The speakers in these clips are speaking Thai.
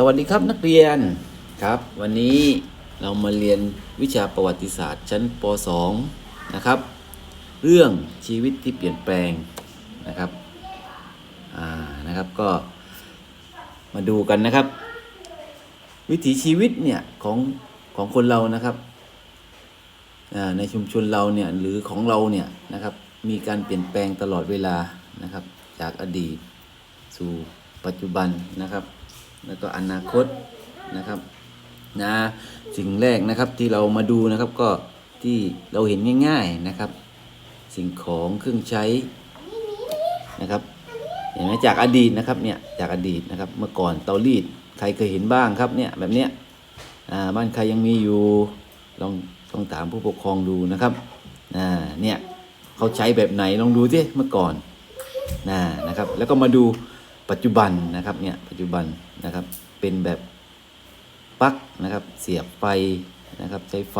สวัสดีครับนักเรียนครับ วันนี้เรามาเรียนวิชาประวัติศาสตร์ชั้นป .2 นะครับ เรื่องชีวิตที่เปลี่ยนแปลงนะครับอ่านะครับก็มาดูกันนะครับ วิถีชีวิตเนี่ยของของคนเรานะครับในชุมชนเราเนี่ยหรือของเราเนี่ยนะครับมีการเปลี่ยนแปลงตลอดเวลานะครับ จากอดีตสู่ปัจจุบันนะครับ แล้วก็อนาคตนะครับนะสิ่งแรกนะครับที่เรามาดูนะครับก็ที่เราเห็นง่าย ๆนะครับ สิ่งของเครื่องใช้นะครับเห็นไหมจากอดีตนะครับเนี่ยจากอดีตนะครับเมื่อก่อนเตารีดใครเคยเห็นบ้างครับเนี่ยแบบเนี้ยอ่าบ้านใครยังมีอยู่ลองลองถามผู้ปกครองดูนะครับอ่าเนี่ยเขาใช้แบบไหนลองดูสิเมื่อก่อนนะนะครับ แล้วก็มาดู ปัจจุบันนะครับเนี่ยปัจจุบันนะครับเป็นแบบปลั๊กนะครับเสียบไฟนะครับใช้ไฟ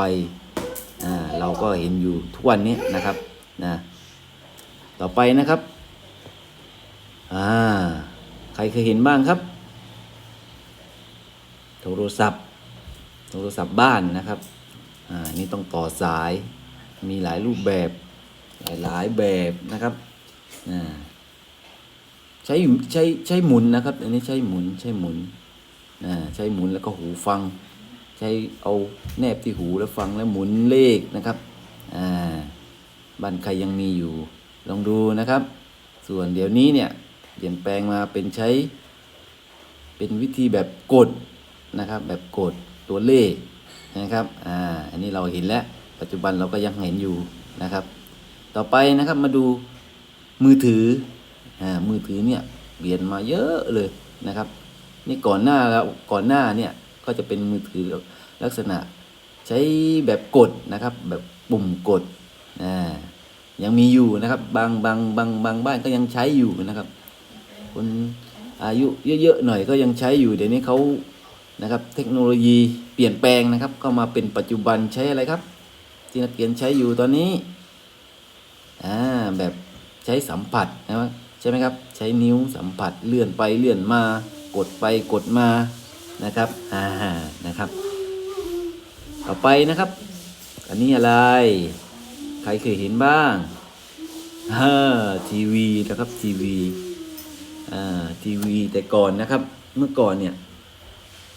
อ่าเราก็เห็นอยู่ทุกวันนี้นะครับนะต่อไปนะครับอ่าใครเคยเห็นบ้างครับ โทรศัพท์ โทรศัพท์บ้านนะครับอ่านี่ต้องต่อสายมีหลายรูปแบบหลายหลายๆแบบนะครับอ่า ใช้ใช้ใช้หมุนนะครับ อันนี้ใช้หมุนใช้หมุนอ่าใช้หมุนแล้วก็หูฟัง ใช้เอาแนบที่หูแล้วฟังแล้วหมุนเลขนะครับอ่าบ้านใครยังมีอยู่ ลองดูนะครับ ส่วนเดี๋ยวนี้เนี่ยเปลี่ยนแปลงมาเป็นใช้ เป็นวิธีแบบกดนะครับ แบบกดตัวเลขนะครับอ่าอันนี้เราเห็นแล้ว ปัจจุบันเราก็ยังเห็นอยู่นะครับ ต่อไปนะครับมาดูมือถือ มือถือเนี่ยเปลี่ยนมาเยอะเลยนะครับ นี่ก่อนหน้าแล้วก่อนหน้าเนี่ยก็จะเป็นมือถือลักษณะใช้แบบกดนะครับ แบบปุ่มกดอ่ายังมีอยู่นะครับ บางบางบางบางบ้านก็ยังใช้อยู่นะครับคนอายุเยอะๆหน่อยก็ยังใช้อยู่เดี๋ยวนี้เขานะครับ เทคโนโลยีเปลี่ยนแปลงนะครับ ก็มาเป็นปัจจุบันใช้อะไรครับ ที่นักเรียนใช้อยู่ตอนนี้อ่าแบบใช้สัมผัสนะครับ ใช่ไหมครับ ใช้นิ้วสัมผัสเลื่อนไปเลื่อนมากดไปกดมานะครับอ่านะครับ ต่อไปนะครับ อันนี้อะไร ใครเคยเห็นบ้างฮ่าทีวีนะครับทีวีอ่าทีวีแต่ก่อนนะครับ เมื่อก่อนเนี่ย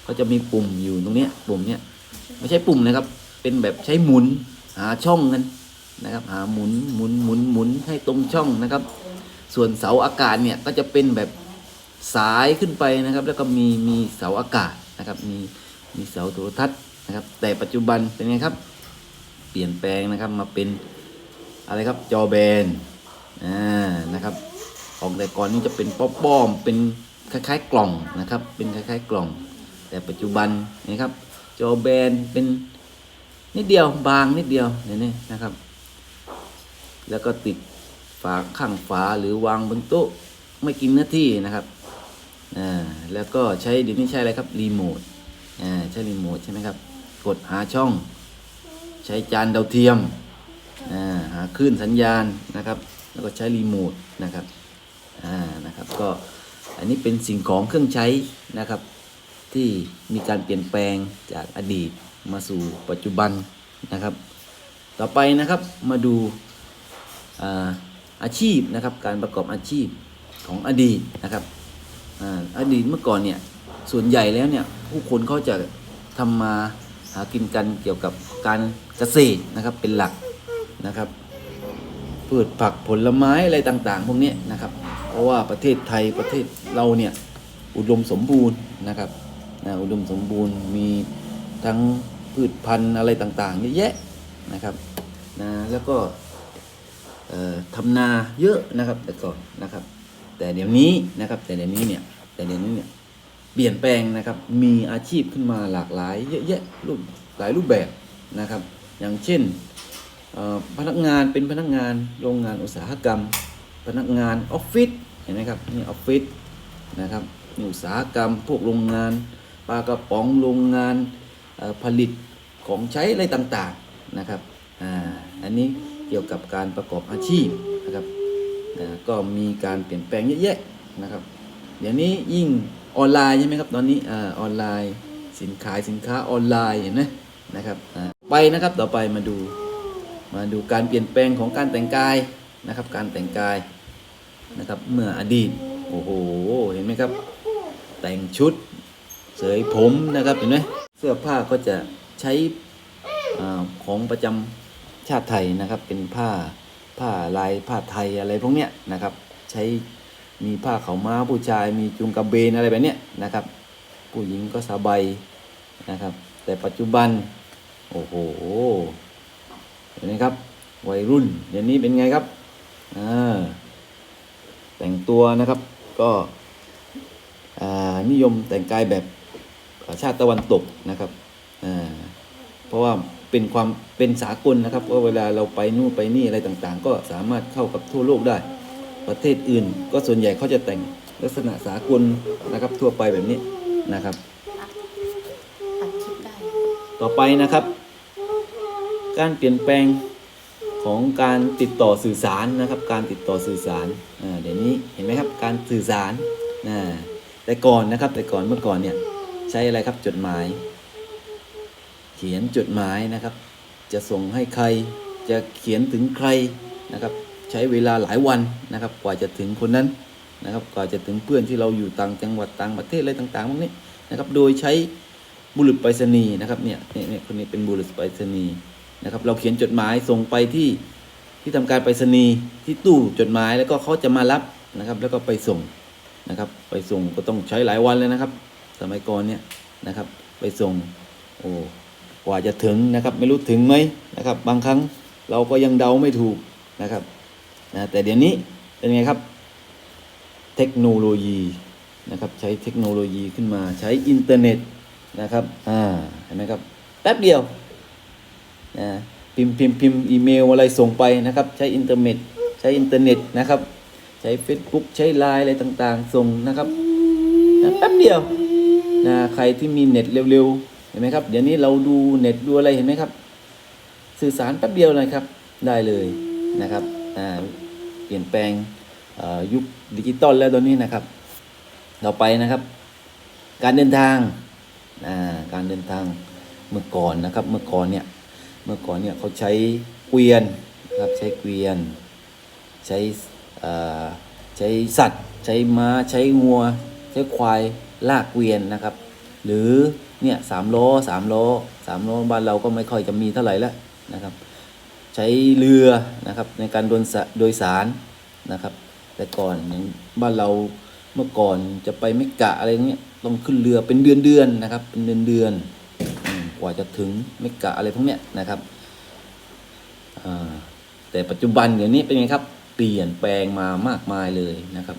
เขาจะมีปุ่มอยู่ตรงเนี้ยปุ่มเนี้ยไม่ใช่ปุ่มนะครับ เป็นแบบใช้หมุนหาช่องกันนะครับ หาหมุนหมุนหมุนหมุนให้ตรงช่องนะครับ ส่วนเสาอากาศเนี่ยก็จะเป็นแบบสายขึ้นไปนะครับ แล้วก็มีมีเสาอากาศนะครับ มีมีเสาโทรทัศน์นะครับ แต่ปัจจุบันเป็นไงครับ เปลี่ยนแปลงนะครับมาเป็นอะไรครับจอแบนอ่านะครับของแต่ก่อนนี่จะเป็นป้อป้อมเป็นคล้ายๆ กล่องนะครับ เป็นคล้าย ๆ กล่อง แต่ปัจจุบันนะครับจอแบนเป็นนิดเดียวบางนิดเดียวเนี่ยนะครับ แล้วก็ติด ฝาข้างฝาหรือวางบนโต๊ะไม่กินหน้าที่นะครับอ่าแล้วก็ใช้เดี๋ยวนี้ใช้อะไรครับรีโมทอ่าใช้รีโมทใช่ไหมครับ กดหาช่อง ใช้จานดาวเทียมอ่าหาคลื่นสัญญาณนะครับ แล้วก็ใช้รีโมทนะครับอ่านะครับก็อันนี้เป็นสิ่งของเครื่องใช้นะครับ ที่มีการเปลี่ยนแปลงจากอดีตมาสู่ปัจจุบันนะครับ ต่อไปนะครับมาดูอ่า อาชีพนะครับ การประกอบอาชีพของอดีตนะครับอาอดีตเมื่อก่อนเนี่ยส่วนใหญ่แล้วเนี่ยผู้คนเขาจะทำมาหากินกันเกี่ยวกับการเกษตรนะครับเป็นหลักนะครับพืชผักผลไม้อะไรต่าง ๆ พวกนี้นะครับ เพราะว่าประเทศไทยประเทศเราเนี่ยอุดมสมบูรณ์นะครับนะอุดมสมบูรณ์มีทั้งพืชพันธุ์อะไรต่างๆเยอะแยะนะครับนะแล้วก็ ทำนาเยอะนะครับแต่ก่อนนะครับ แต่เดี๋ยวนี้นะครับแต่เดี๋ยวนี้เนี่ยแต่เดี๋ยวนี้เนี่ยเปลี่ยนแปลงนะครับมีอาชีพขึ้นมาหลากหลายเยอะแยะรูปหลายรูปแบบนะครับ อย่างเช่นพนักงานเป็นพนักงานโรงงานอุตสาหกรรม พนักงานออฟฟิศเห็นไหมครับนี่ออฟฟิศนะครับอุตสาหกรรมพวกโรงงานปลากระป๋องโรงงานผลิตของใช้อะไรต่างๆนะครับอ่าอันนี้ เกี่ยวกับการประกอบอาชีพนะครับนะก็มีการเปลี่ยนแปลงเยอะแยะนะครับเดี๋ยวนี้ยิ่งออนไลน์ใช่ไหมครับตอนนี้อ่าออนไลน์สินขายสินค้าออนไลน์เห็นไหมนะครับไปนะครับต่อไปมาดูมาดูการเปลี่ยนแปลงของการแต่งกายนะครับ การแต่งกายนะครับเมื่ออดีตโอ้โหเห็นไหมครับ แต่งชุดเสยผมนะครับเห็นไหมเสื้อผ้าก็จะใช้อาของประจำ ชาติไทยนะครับ เป็นผ้าผ้าลายผ้าไทยอะไรพวกเนี้ยนะครับ ใช้มีผ้าขาวม้าผู้ชาย มีจุงกระเบนอะไรแบบเนี้ยนะครับ ผู้หญิงก็สบายนะครับ แต่ปัจจุบัน โอ้โหเห็นไหมครับ วัยรุ่นเดี๋ยวนี้เป็นไงครับอ่าแต่งตัวนะครับก็อ่านิยมแต่งกายแบบชาติตะวันตกนะครับอ่าเพราะว่า เป็นความเป็นสากลนะครับว่าเวลาเราไปนู่นไปนี่อะไรต่างๆ ก็สามารถเข้ากับทั่วโลกได้ ประเทศอื่น ก็ส่วนใหญ่เขาจะแต่งลักษณะสากลนะครับทั่วไปแบบนี้นะครับ ต่อไปนะครับ การเปลี่ยนแปลงของการติดต่อสื่อสารนะครับ การติดต่อสื่อสารเดี๋ยวนี้เห็นไหมครับการสื่อสารแต่ก่อนนะครับแต่ก่อนเมื่อก่อนเนี่ยใช้อะไรครับจดหมาย ขียนจดหมายนะครับ จะส่งให้ใครจะเขียนถึงใครนะครับ ใช้เวลาหลายวันนะครับ กว่าจะถึงคนนั้นนะครับ กว่าจะถึงเพื่อนที่เราอยู่ต่างจังหวัดต่างประเทศอะไรต่างๆพวกนี้นะครับ โดยใช้บุรุษไปรษณีย์นะครับเนี่ยเนี่ยคนนี้เป็นบุรุษไปรษณีย์นะครับ เราเขียนจดหมายส่งไปที่ที่ทำการไปรษณีย์ที่ตู้จดหมายแล้วก็เขาจะมารับนะครับ แล้วก็ไปส่งนะครับ ไปส่งก็ต้องใช้หลายวันเลยนะครับ สมัยก่อนเนี่ยนะครับ ไปส่งโอ้ กว่าจะถึงนะครับ ไม่รู้ถึงไหมนะครับ บางครั้งเราก็ยังเดาไม่ถูกนะครับนะแต่เดี๋ยวนี้เป็นไงครับ เทคโนโลยีนะครับใช้เทคโนโลยีขึ้นมาใช้อินเทอร์เน็ตนะครับอ่าเห็นไหมครับแป๊บเดียวนะพิมพ์พิมพ์พิมพ์อีเมลอะไรส่งไปนะครับ ใช้อินเทอร์เน็ตใช้อินเทอร์เน็ตนะครับ ใช้ Facebook ใช้ไลน์อะไรต่างๆ ส่งนะครับนะแป๊บเดียวนะใครที่มีเน็ตเร็วๆ เห็นไหมครับ เดี๋ยวนี้เราดูเน็ตดูอะไรเห็นไหมครับ สื่อสารแป๊บเดียวนะครับ ได้เลยนะครับเปลี่ยนแปลงยุคดิจิตอลแล้วตอนนี้นะครับต่อไปนะครับ การเดินทางการเดินทางเมื่อก่อนนะครับ เมื่อก่อนเนี่ยเมื่อก่อนเนี่ยเขาใช้เกวียนนะครับใช้เกวียน ใช้ใช้สัตว์ ใช้ม้า ใช้งัว ใช้ควายลากเกวียนนะครับ หรือเนี่ยสามล้อสามล้อสามล้อบ้านเราก็ไม่ค่อยจะมีเท่าไหร่แล้วนะครับ ใช้เรือนะครับในการโดนโดยสารนะครับ แต่ก่อนอย่างบ้านเราเมื่อก่อนจะไปไม่กะอะไรเงี้ยต้องขึ้นเรือเป็นเดือนเดือนนะครับ เป็นเดือนเดือนกว่าจะถึงไม่กะอะไรพวกเนี้ยนะครับแต่ปัจจุบันเดี๋ยวนี้เป็นไงครับ เปลี่ยนแปลงมามากมายเลยนะครับ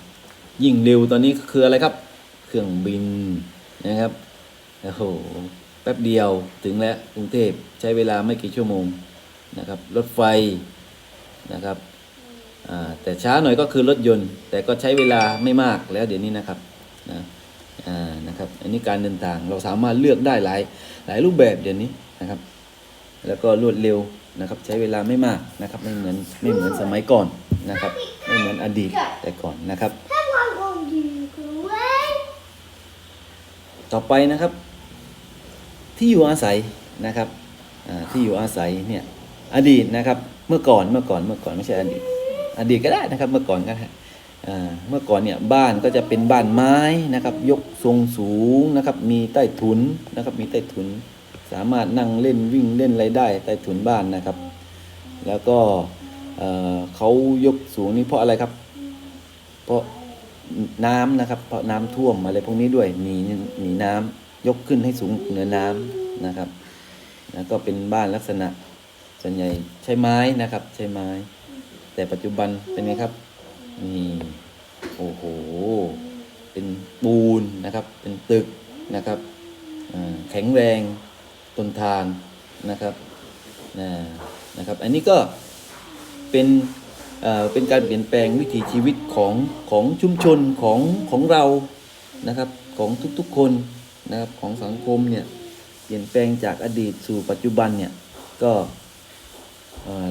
ยิ่งเร็วตอนนี้คืออะไรครับ เครื่องบินนะครับ โอ้โหแป๊บเดียวถึงแล้วกรุงเทพใช้เวลาไม่กี่ชั่วโมงนะครับ รถไฟนะครับอ่าแต่ช้าหน่อยก็คือรถยนต์ แต่ก็ใช้เวลาไม่มากแล้วเดี๋ยวนี้นะครับนะอ่านะครับ อันนี้การเดินทางเราสามารถเลือกได้หลายหลายรูปแบบเดี๋ยวนี้นะครับ แล้วก็รวดเร็วนะครับ ใช้เวลาไม่มากนะครับ ไม่เหมือนไม่เหมือนสมัยก่อนนะครับ ไม่เหมือนอดีตแต่ก่อนนะครับ ต่อไปนะครับ ที่อยู่อาศัยนะครับที่อยู่อาศัยเนี่ยอดีตนะครับเมื่อก่อนเมื่อก่อนเมื่อก่อนไม่ใช่อดีต อดีตก็ได้นะครับเมื่อก่อนก็ได้เมื่อก่อนเนี่ยบ้านก็จะเป็นบ้านไม้นะครับ ยกทรงสูงนะครับ มีใต้ถุนนะครับ มีใต้ถุน สามารถนั่งเล่นวิ่งเล่นอะไรได้ใต้ถุนบ้านนะครับ แล้วก็เขายกสูงนี่เพราะอะไรครับ เพราะน้ำนะครับ เพราะน้ำท่วมอะไรพวกนี้ด้วยหนีหนีน้ำ ยกขึ้นให้สูงเหนือน้ำนะครับแล้วก็เป็นบ้านลักษณะส่วนใหญ่ใช้ไม้นะครับ ใช้ไม้ แต่ปัจจุบันเป็นไงครับนี่โอ้โห เป็นปูนนะครับ เป็นตึกนะครับแข็งแรงทนทานนะครับนะนะครับ อันนี้ก็เป็นเอ่อเป็นการเปลี่ยนแปลงวิถีชีวิตของของชุมชนของของเรานะครับของทุกๆคน นะครับของสังคมเนี่ยเปลี่ยนแปลงจากอดีตสู่ปัจจุบันเนี่ยก็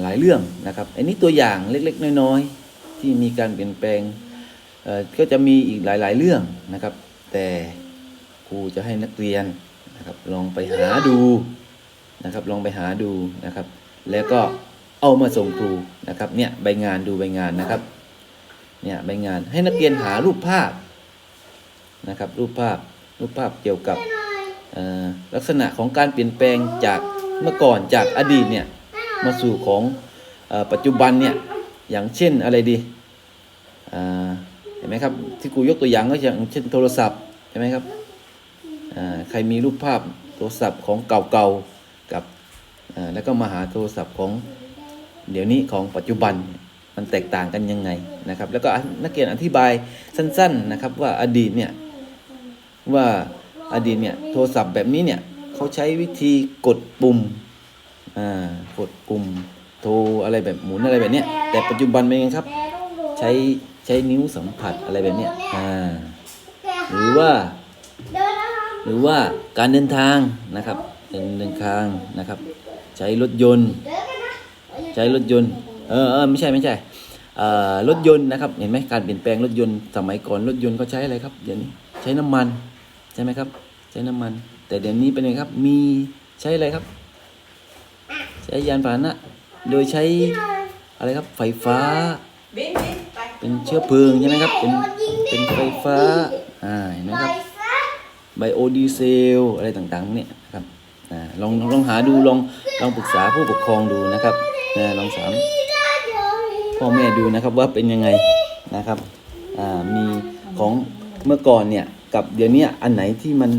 หลายเรื่องนะครับ อันนี้ตัวอย่างเล็กๆ น้อยๆ ที่มีการเปลี่ยนแปลงก็จะมีอีกหลายๆเรื่องนะครับ แต่ครูจะให้นักเรียนนะครับลองไปหาดูนะครับลองไปหาดูนะครับ แล้วก็เอามาส่งครูนะครับเนี่ยใบงานดูใบงานนะครับเนี่ยใบงานให้นักเรียนหารูปภาพนะครับรูปภาพ รูปภาพเกี่ยวกับลักษณะของการเปลี่ยนแปลงจากเมื่อก่อนจากอดีตเนี่ยมาสู่ของอปัจจุบันเนี่ยอย่างเช่นอะไรดีเห็นไหมครับที่กูยกตัวอย่างก็อย่างเช่นโทรศัพท์ใช่ไหมครับใครมีรูปภาพโทรศัพท์ของเก่าๆกับแล้วก็มาหาโทรศัพท์ของเดี๋ยวนี้ของปัจจุบันมันแตกต่างกันยังไงนะครับ แล้วก็นักเรียนอธิบายสั้น ๆนะครับว่าอดีตเนี่ย ว่าอดีตเนี่ยโทรศัพท์แบบนี้เนี่ยเขาใช้วิธีกดปุ่มอ่ากดปุ่มโทรอะไรแบบหมุนอะไรแบบเนี้ยแต่ปัจจุบันเป็นไงครับ ใช้ใช้นิ้วสัมผัสอะไรแบบเนี้ยอ่าหรือว่า หรือว่าการเดินทางนะครับเดินเดินทางนะครับ ใช้รถยนต์ ใช้รถยนต์เออเออไม่ใช่ไม่ใช่เอ่อรถยนต์นะครับ เห็นไหมการเปลี่ยนแปลงรถยนต์สมัยก่อนรถยนต์เขาใช้อะไรครับเดี๋ยวนี้ใช้น้ำมัน ใช่ไหมครับ ใช้น้ำมัน แต่เดี๋ยวนี้เป็นไงครับ มีใช้อะไรครับ ใช้ยานพาหนะ โดยใช้อะไรครับ ไฟฟ้า เป็นเชื้อเพลิงใช่ไหมครับ เป็นเป็นไฟฟ้า อ่าเห็นไหมครับ ไบโอดีเซลอะไรต่างๆเนี่ยนะครับอ่าลองลองหาดูลองลองปรึกษาผู้ปกครองดูนะครับนะลองถามพ่อแม่ดูนะครับว่าเป็นยังไงนะครับ อ่า มีของเมื่อก่อนเนี่ย กับเดี๋ยวนี้อันไหนที่มัน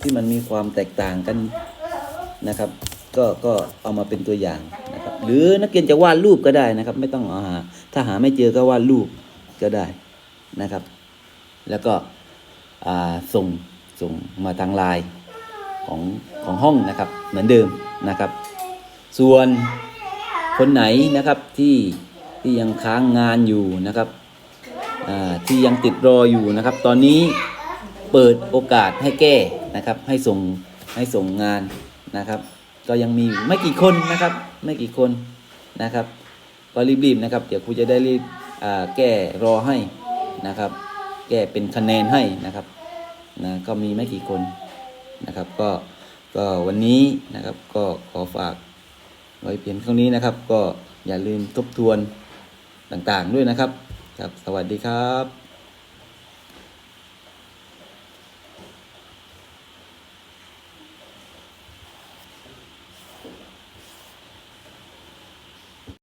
ที่มันมีความแตกต่างกันนะครับ ก็ก็เอามาเป็นตัวอย่างนะครับ หรือนักเรียนจะวาดรูปก็ได้นะครับ ไม่ต้องเอาหา ถ้าหาไม่เจอก็วาดรูปก็ได้นะครับ แล้วก็อ่าส่งส่งมาทางไลน์ของของห้องนะครับเหมือนเดิมนะครับ ส่วนคนไหนนะครับที่ที่ยังค้างงานอยู่นะครับอ่าที่ยังติดรออยู่นะครับ ตอนนี้ เปิดโอกาสให้แก้นะครับ ให้ส่งให้ส่งงานนะครับ ก็ยังมีไม่กี่คนนะครับ ไม่กี่คนนะครับ ก็รีบๆนะครับ เดี๋ยวครูจะได้รีบแก้รอให้นะครับ แก้เป็นคะแนนให้นะครับนะก็มีไม่กี่คนนะครับ ก็ก็วันนี้นะครับก็ขอฝากไว้เพียงเท่านี้นะครับ ก็อย่าลืมทบทวนต่างๆด้วยนะครับครับ สวัสดีครับ